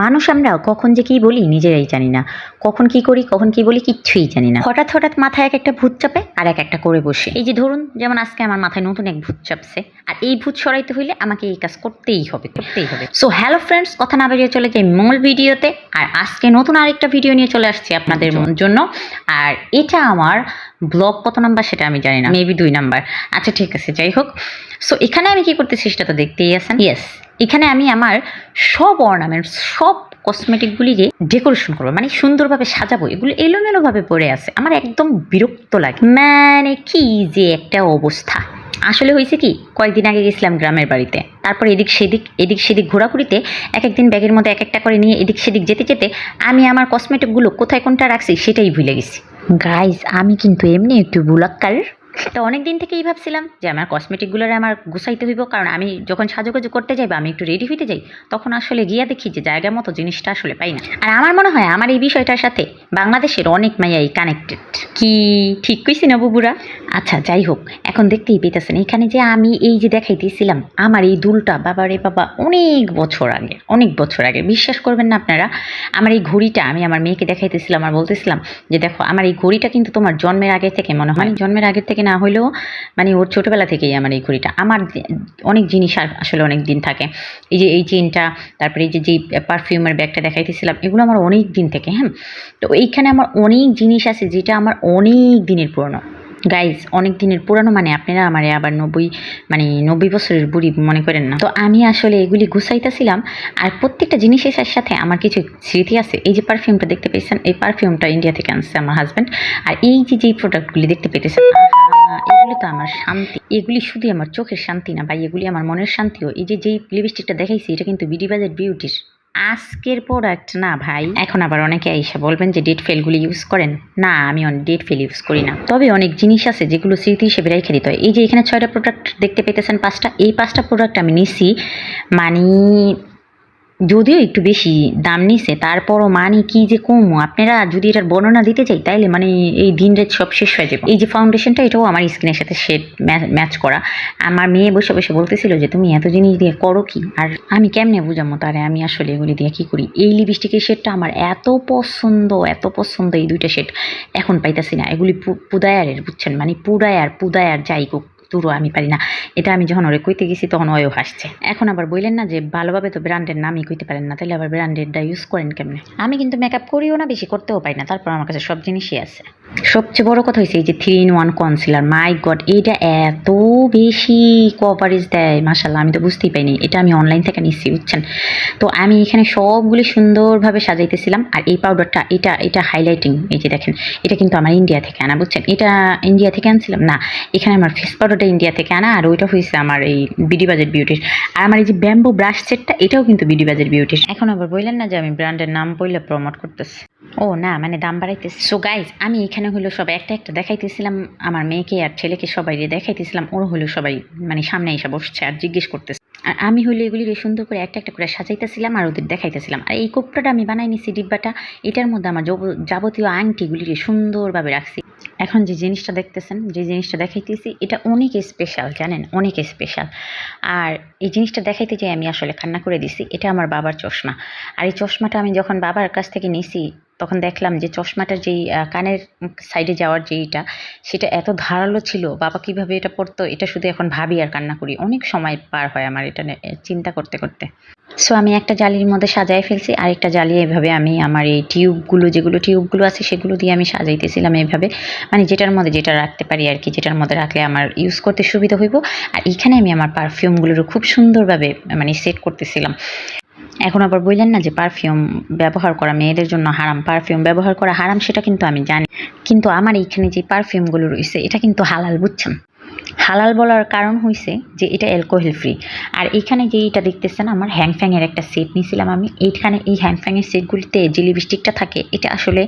মানুষ আমরা কখন যে কি বলি নিজেরাই জানি না। কখন কি করি কখন কি বলি কিচ্ছুই জানি না। হঠাৎ হঠাৎ মাথায় এক একটা ভূত চাপে আর এক একটা করে বসে। এই যে ধরুন যেমন আজকে আমার মাথায় নতুন এক ভূত চাপছে আর এই ভূত সরাইতে হইলে আমাকে এই কাজ করতেই হবে করতেই হবে। সো হ্যালো ফ্রেন্ডস কথা না বেরিয়ে চলে যাই মূল ভিডিওতে আর আজকে নতুন আরেকটা ভিডিও নিয়ে চলে আসছি আপনাদের জন্য। আর এটা আমার ব্লগ কত নাম্বার সেটা আমি জানি না মেবি দুই নাম্বার। আচ্ছা ঠিক আছে যাই হোক। সো এখানে আমি কি করতেছি সেটা তো দেখতেই আছেন। ইয়েস এখানে আমি আমার সব অর্নামেন্টস সব কসমেটিকগুলি যে ডেকোরেশন করব মানে সুন্দরভাবে সাজাবো, এগুলো এলোমেলোভাবে পড়ে আছে, আমার একদম বিরক্ত লাগে। মানে কি যে একটা অবস্থা। আসলে হয়েছে কি, কয়েকদিন আগে গেছিলাম গ্রামের বাড়িতে, তারপর এদিক সেদিক এদিক সেদিক ঘোরাঘুরিতে এক একদিন ব্যাগের মধ্যে এক একটা করে নিয়ে এদিক সেদিক যেতে যেতে আমি আমার কসমেটিকগুলো কোথায় কোনটা রাখছি সেটাই ভুলে গেছি। গাইজ আমি কিন্তু এমনি একটু বুলাক্কার তো অনেক দিন থেকেই ভাবছিলাম যে আমার কসমেটিকগুলোর আমার গুছাইতে হইব কারণ আমি যখন সাজুগুজু করতে যাই বা আমি একটু রেডি হইতে যাই তখন আসলে গিয়া দেখি যে জায়গা মতো জিনিসটা আসলে পাই না। আর আমার মনে হয় আমার এই বিষয়টার সাথে বাংলাদেশের অনেক মাইয়াই কানেক্টেড কি? ঠিক কইছি না বুবুরা আচ্ছা যাই হোক এখন দেখতেই পেতেছেন এখানে যে আমি এই যে দেখাইতেছিলাম আমার এই দুলটা বাবা রে বাবা অনেক বছর আগে অনেক বছর আগে বিশ্বাস করবেন না আপনারা আমার এই ঘড়িটা আমি আমার মেয়েকে দেখাইতেছিলাম আর বলতেছিলাম যে দেখো আমার এই ঘড়িটা কিন্তু তোমার জন্মের আগে থেকে মনে হয় জন্মের আগে থেকে না হলেও মানে ওর ছোটোবেলা থেকেই আমার এই ঘড়িটা। আমার অনেক জিনিস আসলে অনেক দিন থাকে। এই যে এই চেনটা, তারপরে এই যে যেই পারফিউমের ব্যাগটা দেখাইতেছিলাম, এগুলো আমার অনেক দিন থেকে হ্যাঁ? তো এইখানে আমার অনেক জিনিস আছে যেটা আমার অনেক দিনের পুরনো। গাইজ অনেক দিনের পুরানো মানে আপনারা আমার আবার নব্বই মানে নব্বই বছরের বুড়ি মনে করেন না। তো আমি আসলে এগুলি গুছাইতেছিলাম আর প্রত্যেকটা জিনিসের সাথে আমার কিছু স্মৃতি আছে। এই যে পারফিউমটা দেখতে পেয়েছেন, এই পারফিউমটা ইন্ডিয়া থেকে আনছে আমার হাজব্যান্ড আর এই যে যেই প্রোডাক্টগুলি দেখতে পেতেছেন এগুলি তো আমার শান্তি। এগুলি শুধু আমার চোখের শান্তি না ভাই, এগুলি আমার মনের শান্তিও। এই যে, যেই লিপস্টিকটা দেখাইছি, এটা কিন্তু বিডি বাজার বিউটির আজকের প্রোডাক্ট না ভাই, এখন আবার অনেকে এসে বলবেন যে ডেট ফেলগুলি ইউজ করেন। না, আমি অনেক ডেট ফেল ইউজ করি না। তবে অনেক জিনিস আছে যেগুলো স্মৃতি হিসেবে রেখে দিতে হয়। এই যে, এখানে ছয়টা প্রোডাক্ট দেখতে পেতেছেন পাঁচটা। এই পাঁচটা প্রোডাক্ট আমি নিছি মানে যদিও একটু বেশি দাম নিছে, তারপরও মানে কি যে কম? আপনারা যদি এটার বর্ণনা দিতে চাই, তাইলে মানে এই দিন রাত সব শেষ হয়ে যাবে। এই যে ফাউন্ডেশনটা এটাও আমার স্কিনের সাথে শেড ম্যাচ করা। আমার মেয়ে বসে বসে বলতেছিল যে, তুমি এত জিনিস দিয়ে করো কি? আর আমি কেমনে বুঝামো তারে? আমি আসলে এগুলি দিয়ে কি করি? এই লিপস্টিকের শেডটা আমার এত পছন্দ এত পছন্দ এই দুইটা শেড এখন পাইতাছি না। এগুলি পুদায়ারের, বুঝছেন? মানে পুদায়ার পুদায়ার যাই হোক। তুরো আমি পারি না। এটা আমি যখন ওরে কইতে গেছি তখন ওয়ও হাসছে। এখন আবার বললেন না যে ভালোভাবে তো ব্র্যান্ডের নামই কইতে পারেন না তাহলে আবার ব্র্যান্ডেডটা ইউজ করেন কেমনে? আমি কিন্তু মেকআপ করিও না বেশি করতেও পারি না তারপর আমার কাছে সব জিনিসই আছে। সবচেয়ে বড় কথা হয়েছে এই যে three in one concealer my god এইটা এত বেশি কভারেজ দেয় মাসাল্লাহ আমি তো বুঝতেই পাইনি। এটা আমি অনলাইন থেকে নিচ্ছি বুঝছেন? তো আমি এখানে সবগুলি সুন্দরভাবে সাজাইতেছিলাম আর এই পাউডারটা এটা এটা হাইলাইটিং এই যে দেখেন এটা কিন্তু আমার ইন্ডিয়া থেকে আনা বুঝছেন? এটা ইন্ডিয়া থেকে আনছিলাম? না এখানে আমার ফেস পাউডারটা ইন্ডিয়া থেকে আনা আর ওইটা হয়েছে আমার এই বিডি বাজার বিউটির আর আমার এই যে ব্যাম্বো ব্রাশ সেটটা এটাও কিন্তু বিডি বাজার বিউটির এখন আবার বললেন না যে আমি ব্র্যান্ডের নাম বললে প্রমোট করতেছি। ও না মানে দাম বাড়াইতেছি। সো গাইজ আমি এখানে হলো সব একটা একটা দেখাইতেছিলাম আমার মেয়েকে আর ছেলেকে সবাই দেখাইতেছিলাম ওর হলো সবাই মানে সামনে এসে বসছে আর জিজ্ঞেস করতেছে। আর আমি হলো এগুলি সুন্দর করে একটা একটা করে সাজাইতেছিলাম আর ওদের দেখাইতেছিলাম। আর এই কোপটাটা আমি বানাই নিছি ডিব্বাটা এটার মধ্যে আমার যাব- যাবতীয় আংটিগুলি সুন্দরভাবে রাখছি। এখন যে জিনিসটা দেখতেছেন, যে জিনিসটা দেখাইতেছি, এটা অনেক স্পেশাল জানেন? অনেক স্পেশাল আর এই জিনিসটা দেখাইতে যাই আমি আসলে খান্না করে দিছি, এটা আমার বাবার চশমা। আর এই চশমাটা আমি যখন বাবার কাছ থেকে নিছি তখন দেখলাম যে চশমাটার যেই কানের সাইডে যাওয়ার যেইটা, সেটা এত ধারালো ছিল, বাবা কীভাবে এটা পড়তো এটা শুধু এখন ভাবি আর কান্না করি। অনেক সময় পার হয় আমার এটা চিন্তা করতে করতে। সো আমি একটা জালির মধ্যে সাজাই ফেলছি, আরেকটা জালি এভাবে আমি আমার এই টিউবগুলো যেগুলো টিউবগুলো আছে, সেগুলো দিয়ে আমি সাজাইতেছিলাম এভাবে। মানে যেটার মধ্যে যেটা রাখতে পারি আর কি, যেটার মধ্যে রাখলে আমার ইউজ করতে সুবিধা হইব। আর এখানে আমি আমার পারফিউমগুলোরও খুব সুন্দরভাবে মানে সেট করতেছিলাম। এখন আবার বললেন না যে পারফিউম ব্যবহার করা মেয়েদের জন্য হারাম। পারফিউম ব্যবহার করা হারাম সেটা কিন্তু আমি জানি। কিন্তু আমার এইখানে যে পারফিউমগুলো রয়েছে, এটা কিন্তু হালাল বুঝছেন? হালাল বলার কারণ হয়েছে যে এটা অ্যালকোহল ফ্রি আর এখানে যে এটা দেখতেছেন, আমার হ্যাংফ্যাংয়ের একটা সেট নিয়েছিলাম আমি। এইখানে এই হ্যাংফ্যাংয়ের সেটগুলিতে যে লিপস্টিকটা থাকে, এটা আসলে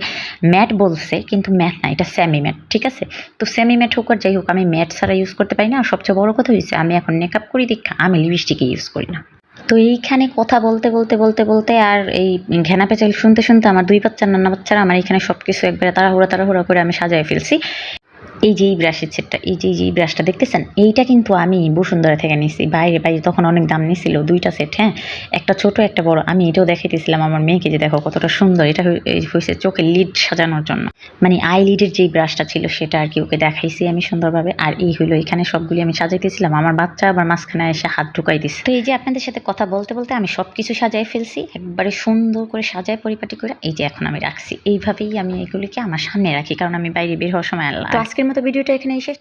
ম্যাট বলছে, কিন্তু ম্যাট না, এটা সেমি ম্যাট ঠিক আছে? তো সেমি ম্যাট হোক আর যাই হোক, আমি ম্যাট ছাড়া ইউজ করতে পারি না। আর সবচেয়ে বড় কথা হয়েছে আমি এখন মেকআপ করি, দেখা আমি লিপস্টিকে ইউজ করি না। তো এইখানে কথা বলতে বলতে বলতে বলতে আর এই ঘেনা পেঁচাল শুনতে শুনতে আমার দুই বাচ্চা, নানা বাচ্চারা আমার এখানে সব কিছু একবারে তাড়াহুড়া তাড়াহুড়া করে আমি সাজায় ফেলছি। এই যে এই ব্রাশের সেটটা এই যে এই ব্রাশটা দেখতেছেন? এইটা কিন্তু আমি বসুন্ধরা থেকে নিছি। বাইরে বাইরে তখন অনেক দাম নিছিল, দুইটা সেট হ্যাঁ? একটা ছোট, একটা বড়। আমি এটাও দেখাইতেছিলাম আমার মেয়েকে যে দেখো কতটা সুন্দর। এটা হয়েছে চোখের লিড সাজানোর জন্য। মানে আই লিডের যেই ব্রাশটা ছিল সেটা আর কি ওকে দেখাইছি আমি সুন্দরভাবে। আর এই হলো এখানে সবগুলি আমি সাজাইতেছিলাম। আমার বাচ্চা আবার মাঝখানে এসে হাত ঢুকাই দিচ্ছে তো এই যে আপনাদের সাথে কথা বলতে বলতে আমি সব কিছু সাজাই ফেলছি। একবারে সুন্দর করে সাজায় পরিপাটি করে, এই যে এখন আমি রাখছি। এইভাবেই আমি এগুলিকে আমার সামনে রাখি, কারণ আমি বাইরে বের হওয়ার সময় আল্লাহ আজকের মতো ভিডিওটা এখানে শেষ।